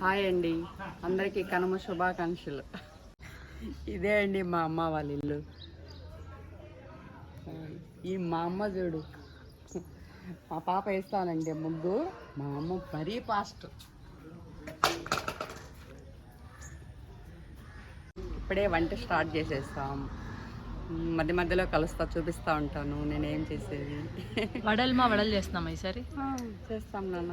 Hi అండి. అందరికీ కనుమ శుభాకాంక్షలు. ఇదే అండి మా అమ్మ వాళ్ళ ఇల్లు. ఈ మా అమ్మ చూడు. మా పాప వేస్తానండి ముగ్గు మా అమ్మ మరీ ఫాస్ట్ ఇప్పుడే వంట స్టార్ట్ చేసేస్తాం. మధ్య మధ్యలో కలుస్తా చూపిస్తా ఉంటాను నేనేం చేసేది. వడలు మా వడలు చేస్తున్నాం ఈసారి? ఆ, చేస్తాం నాన్న.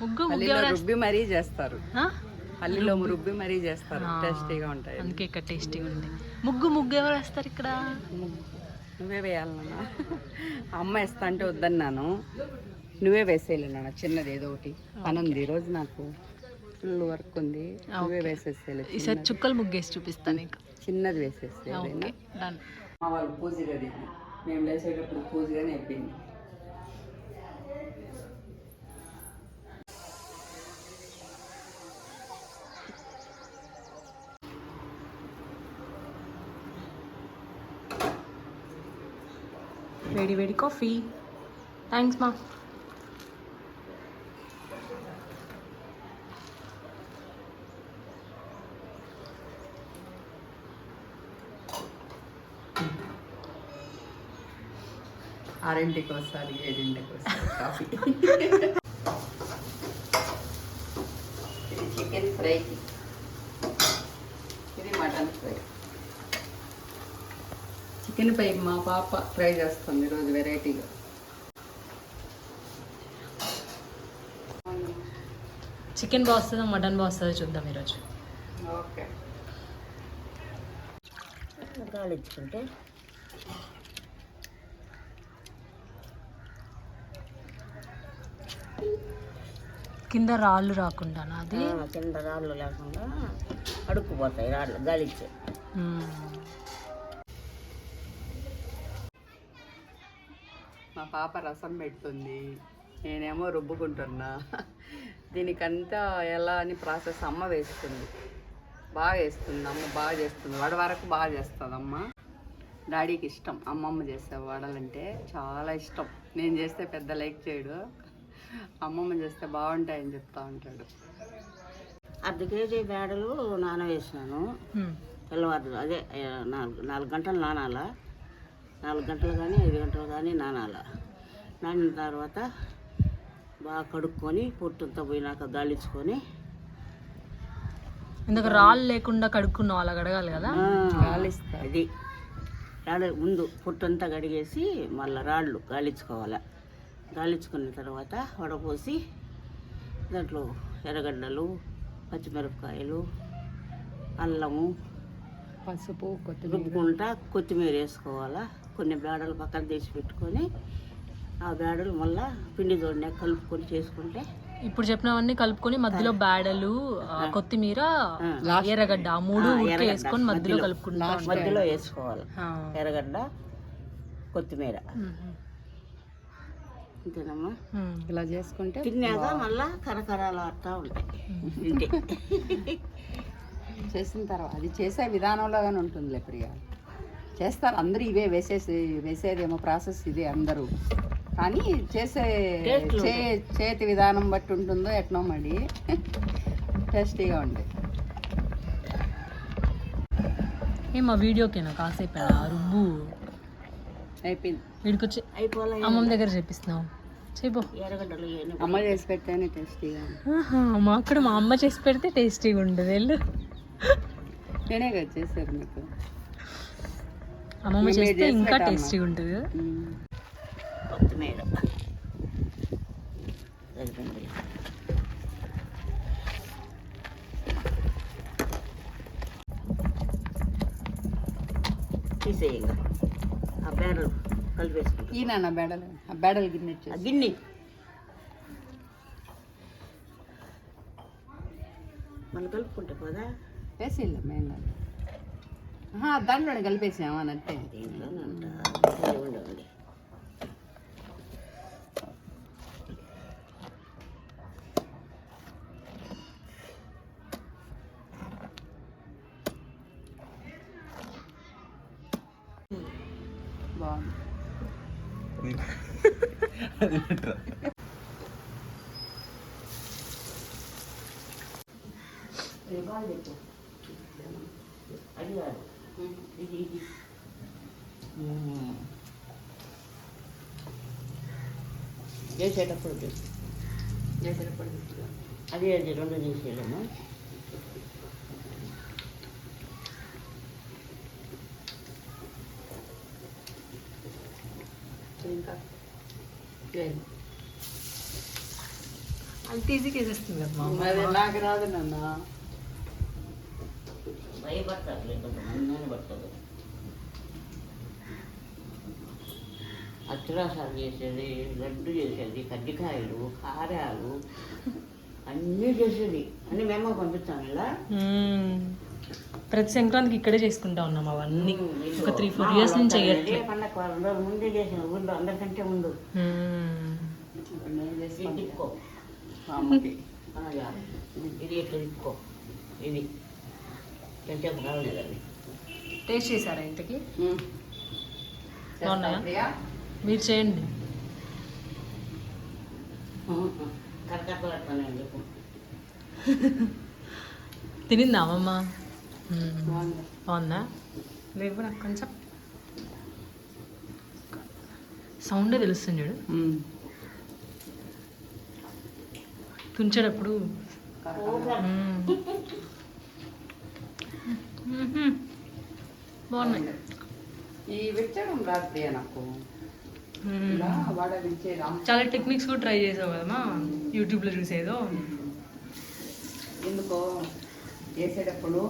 ముగ్గు రుబ్బి మరీ చేస్తారు. ఆ? పల్లీలో రుబ్బి. మరీ చేస్తారు. టేస్టీగా ఉంటాయి అందుకే ఇక్కడ టేస్టీగా ఉంది. ముగ్గు ముగ్గు ఎవరు వేస్తారు ఇక్కడ? నువ్వే వేయాలన్నా అమ్మ వేస్తా అంటే వద్దన్నాను నువ్వే వేసేయాలి నాన్న చిన్నది ఏదో ఒకటి. పని ఉంది ఈరోజు నాకు. ఫుల్ వర్క్ ఉంది. నువ్వే వేసేసేయాలి ఈసారి చుక్కలు ముగ్గు వేసి చూపిస్తాను నీకు. చిన్నది వేసేసేయాలి మా వాళ్ళు పూజ గది. మేము లేచేటప్పుడు పూజగానే అయిపోయింది. వేడి వేడి కాఫీ. థ్యాంక్స్ మా ఆరింటికి వస్తారు ఏడింటికి వస్తారు కాఫీ. చికెన్ ఫ్రై ఇది మటన్ ఫ్రై ఫ్రై మా పాప ఫ్రై చేస్తుంది ఈరోజు వెరైటీగా. చికెన్ బాగా వస్తుందో మటన్ బాగా వస్తుందో చూద్దాం ఈరోజు. ఓకే. గాలించుకుంటే కింద రాళ్ళు రాకుండా అది? కింద రాళ్ళు లేకుండా అడుక్కుపోతాయి రాళ్ళు గాలించి మా పాప రసం పెడుతుంది. నేనేమో రుబ్బుకుంటున్నా. దీనికంతా ఎలా అని ప్రాసెస్ అమ్మ వేస్తుంది. బాగా వేస్తుంది అమ్మ బాగా చేస్తుంది. వడ వరకు బాగా చేస్తుంది అమ్మ డాడీకి ఇష్టం. అమ్మమ్మ చేసే వడలంటే చాలా ఇష్టం. నేను చేస్తే పెద్ద లైక్ చేయడు. అమ్మమ్మ చేస్తే బాగుంటాయని చెప్తా ఉంటాడు. అర్ధ కేజీ బేడలు నానవేసినాను. తెల్లవారు అదే నాలుగు నాలుగు గంటలు నానాల. నాలుగు గంటలు కానీ ఐదు గంటలు కానీ నానాల. నానిన తర్వాత బాగా కడుక్కొని పొట్టంతా పోయినాక గాలించుకొని ఇందాక రాళ్ళు లేకుండా కడుక్కున్న వాళ్ళు అడగాలి కదా? అది. రాళ్ళు ముందు పొట్టంతా కడిగేసి మళ్ళీ రాళ్ళు గాలించుకోవాలి. గాలించుకున్న తర్వాత వడపోసి దాంట్లో ఎర్రగడ్డలు పచ్చిమిరపకాయలు అల్లము పసుపు కొత్తిమీర. రుబ్బుకుంటా కొత్తిమీర వేసుకోవాలా. కొన్ని బేడలు పక్కన తీసి పెట్టుకొని ఆ బేడలు మళ్ళా పిండి తోడినా కలుపుకొని చేసుకుంటే ఇప్పుడు చెప్పినవన్నీ కలుపుకొని మధ్యలో బేడలు కొత్తిమీర ఎర్రగడ్డ ఆ మూడు వేసుకొని మధ్యలో కలుపుకుంటా మధ్యలో వేసుకోవాలి. ఎర్రగడ్డ కొత్తిమీర. మ్మ్. అంతేనమ్మా మ్మ్. ఇలా చేసుకుంటే తిన్నాక మళ్ళా కరకరాలు ఆడుతూ ఉంటాయి. చేసిన తర్వాత అది చేసే విధానంలోగానే ఉంటుందిలే ప్రియ. చేస్తారు. అందరూ ఇవే వేసేసి వేసేదేమో ప్రాసెస్ ఇదే అందరూ. కానీ చేసే చే చేతి విధానం బట్టి ఉంటుందో ఎట్నో మరి. టేస్టీగా ఉంటాయి ఏ మా వీడియోకేనా కాసేపు రుబ్బు. అయిపోయింది. వీడికొచ్చి అయిపోలే. అమ్మమ్మ దగ్గర చెప్పిస్తున్నావు చెప్పు అమ్మ చేసి పెట్టేనే టేస్టీగా ఉంటుంది. ఆహా, మాకు కూడా మా అమ్మ చేసి పెడితే టేస్టీగా ఉండదు వెళ్ళు. నేనే కదా చేశారు మీకు. అమ్మమ్మ చేస్తే చేసి ఇంకా. టేస్టీగా ఉంటుంది కదా మ్మ్. కొత్తిమీర సరిపోయింది తీసేయంగా ఆ బేడలు కలిపేసుకుంటాం బెడలు ఆ బెడలు గిన్నె ఆ. గిన్నె మనం కలుపుకుంటే కదా వేసి మేము దాంట్లో కలిపేసాము అని అంటే. దీంట్లోనంట బాగుంది ఇది బాగా పెట్టు అది కాదు ఇది ఇది చేసేటప్పుడు. చేసేటప్పుడు అది అది రెండు చేసేయలేము ఇంకా చేయండి. అంత ఈజీగా వేసేస్తుంది కదా మా అమ్మ. అది నాకు రాదు నాన్న భయపడతారు లేకపోతే నన్ను అత్రాసాలు చేసేది లడ్డు చేసేది కజ్జికాయలు కారాలు అన్నీ చేసేది. అన్నీ మేము పంపిస్తాం ఇలా. ప్రతి సంక్రాంతికి ఇక్కడే చేసుకుంటా ఉన్నాం అవన్నీ. ఒక త్రీ ఫోర్ ఇయర్స్ నుంచి వస్తారు. చేయట్లే. ఏ పండగ వారం రోజులు ముందే చేసిన ఊళ్ళో అందరికంటే ముందు. ఇది తిప్పుకో ఇది టేస్ట్ చేశారా ఇంతకి. బాగున్నాయా? మీరు చేయండి. తినిందా అమ్మమ్మ బాగుంది. బాగుందా లేవు నాకు కొంచెం. సౌండే తెలుస్తుంది చూడు. తుంచేటప్పుడు. బాగున్నాయి ఈ విచ్చడం రాదు నాకు. చాలా టెక్నిక్స్ కూడా ట్రై చేసావు కదమ్మా? యూట్యూబ్లో చూసేదో ఎందుకో చేసేటప్పుడు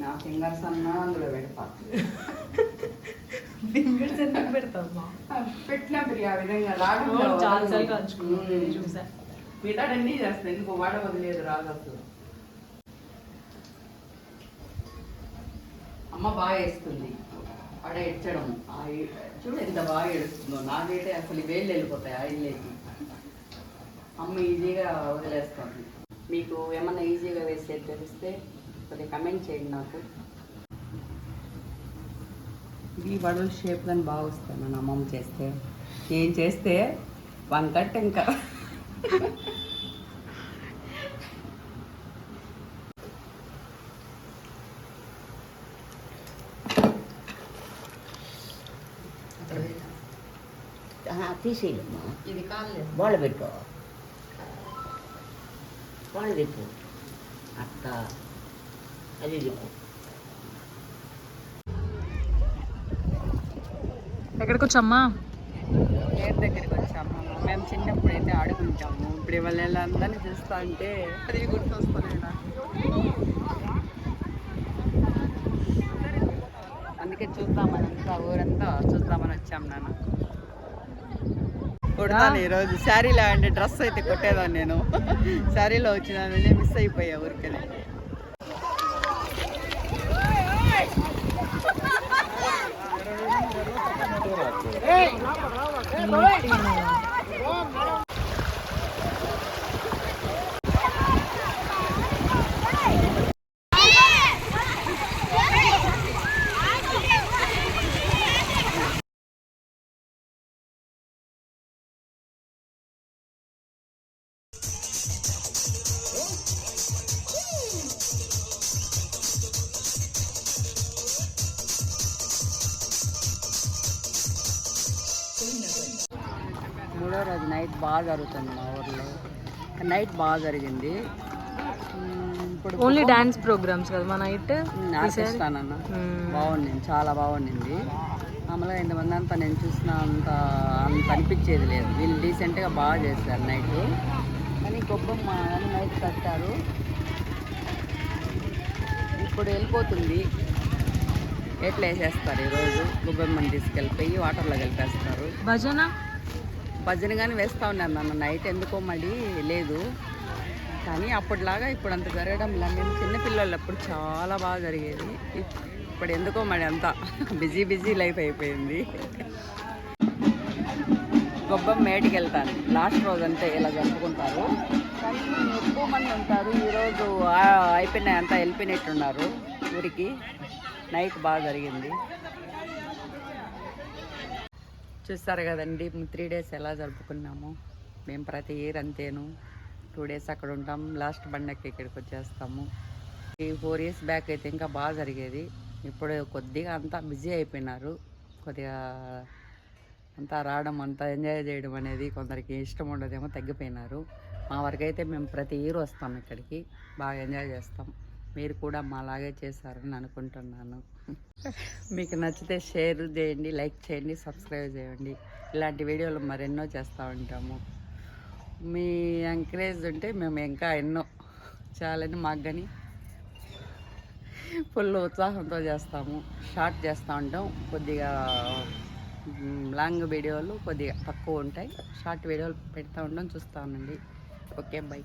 నా ఫింగర్స్ అన్నా అందులో పెడతా. ఫింగర్స్ ఎందుకు పెడతావమ్మా? పెట్టినా ప్రియా ఆ విధంగా రావడం చాలా సార్లు కాల్చుకున్నాను చూసా. మిగతాడన్నీ చేస్తాను ఎందుకో వాడ వదిలేదు రాదు అసలు. అమ్మ బాగా వేస్తుంది. వాడ ఎడ్చడం చూడు ఎంత బాగా ఏడుస్తుందో. నాకైతే అసలు వేళ్ళు వెళ్ళిపోతాయి ఆయిల్లోకి అమ్మ ఈజీగా వదిలేస్తుంది. మీకు ఏమన్నా ఈజీగా వేసేది తెలిస్తే కొద్దిగా కమెంట్ చేయండి నాకు. ఈ వడల షేప్ కానీ బాగా వస్తాయి మన అమ్మమ్మ చేస్తే. నేను చేస్తే? వన్ కట్ ఇంకా. తీసేయమ్మా ఇది కాలేదు బాల్ పెట్టు బాల్ తిప్పు అత్త అది తిప్పు ఎక్కడికి వచ్చమ్మా? పేరు దగ్గరికి వచ్చాము మేము చిన్నప్పుడు అయితే ఆడుకుంటాము. ఇప్పుడు వాళ్ళందరినీ చూస్తా అంటే అది గుర్తొస్తుంది అందుకే చూద్దామని అంతా ఊరంతా చూద్దామని వచ్చాం నాన్న. కొడతాను ఈరోజు. శారీలో అంటే డ్రెస్ అయితే కొట్టేదాన్ని నేను. శారీలో వచ్చినానని మిస్ అయిపోయా ఊరికనే. మూడో రోజు నైట్ బాగా జరుగుతుంది మా ఊర్లో. నైట్ బాగా జరిగింది. ఇప్పుడు ఓన్లీ డాన్స్ ప్రోగ్రామ్స్ కదా మా నైట్? ఆర్కెస్ట్రానన్న. బాగుండింది చాలా బాగుండింది. మామూలుగా ఇంతమంది అంతా నేను చూసిన అంత అంత అనిపించేది లేదు. వీళ్ళు డీసెంట్గా బాగా చేశారు నైట్. కానీ గొప్పమ్మ అని నైట్ కట్టారు. ఇప్పుడు వెళ్ళిపోతుంది. ఎట్లా వేసేస్తారు ఈరోజు. గొబ్బెమ్మని తీసుకెళ్ళిపోయి వాటర్లో కలిపేస్తారు భజన? భజన కానీ వేస్తూ ఉన్నారు నన్ను. నైట్ ఎందుకో మళ్ళీ లేదు. కానీ అప్పటిలాగా ఇప్పుడు అంత జరగడం ఇలా మేము చిన్నపిల్లలు అప్పుడు చాలా బాగా జరిగేది. ఇప్పుడు ఎందుకో మరి అంతా బిజీ బిజీ లైఫ్ అయిపోయింది. గొబ్బం మేటికి వెళ్తాను. లాస్ట్ రోజు అంతే ఇలా జరుపుకుంటారు. కానీ ఎక్కువ మంది ఉంటారు. ఈరోజు అయిపోయినాయి అంతా వెళ్ళిపోయినట్టున్నారు. ఊరికి నైట్ బాగా జరిగింది. చూస్తారు కదండి. త్రీ డేస్ ఎలా జరుపుకున్నాము? మేము ప్రతి ఇయర్ అంతేను. టూ డేస్ అక్కడ ఉంటాం. లాస్ట్ పండగకి ఇక్కడికి వచ్చేస్తాము. ఈ ఫోర్ ఇయర్స్ బ్యాక్ అయితే ఇంకా బాగా జరిగేది. ఇప్పుడు కొద్దిగా అంతా బిజీ అయిపోయినారు. కొద్దిగా అంతా రావడం అంతా ఎంజాయ్ చేయడం అనేది కొందరికి ఇష్టం ఉండదేమో తగ్గిపోయినారు. మా వరకైతే మేము ప్రతి ఇయర్ వస్తాం ఇక్కడికి. బాగా ఎంజాయ్ చేస్తాం. మీరు కూడా మాలాగే చేశారని అనుకుంటున్నాను. మీకు నచ్చితే షేర్ చేయండి లైక్ చేయండి సబ్స్క్రైబ్ చేయండి. ఇలాంటి వీడియోలు మరెన్నో చేస్తూ ఉంటాము. మీ ఎంకరేజ్ ఉంటే మేము ఇంకా ఎన్నో చాలని మాకు కానీ ఫుల్ ఉత్సాహంతో చేస్తాము. షార్ట్ చేస్తూ ఉంటాం. కొద్దిగా లాంగ్ వీడియోలు కొద్దిగా తక్కువ ఉంటాయి. షార్ట్ వీడియోలు పెడతా ఉండడం చూస్తూ ఉండండి. Okay bye.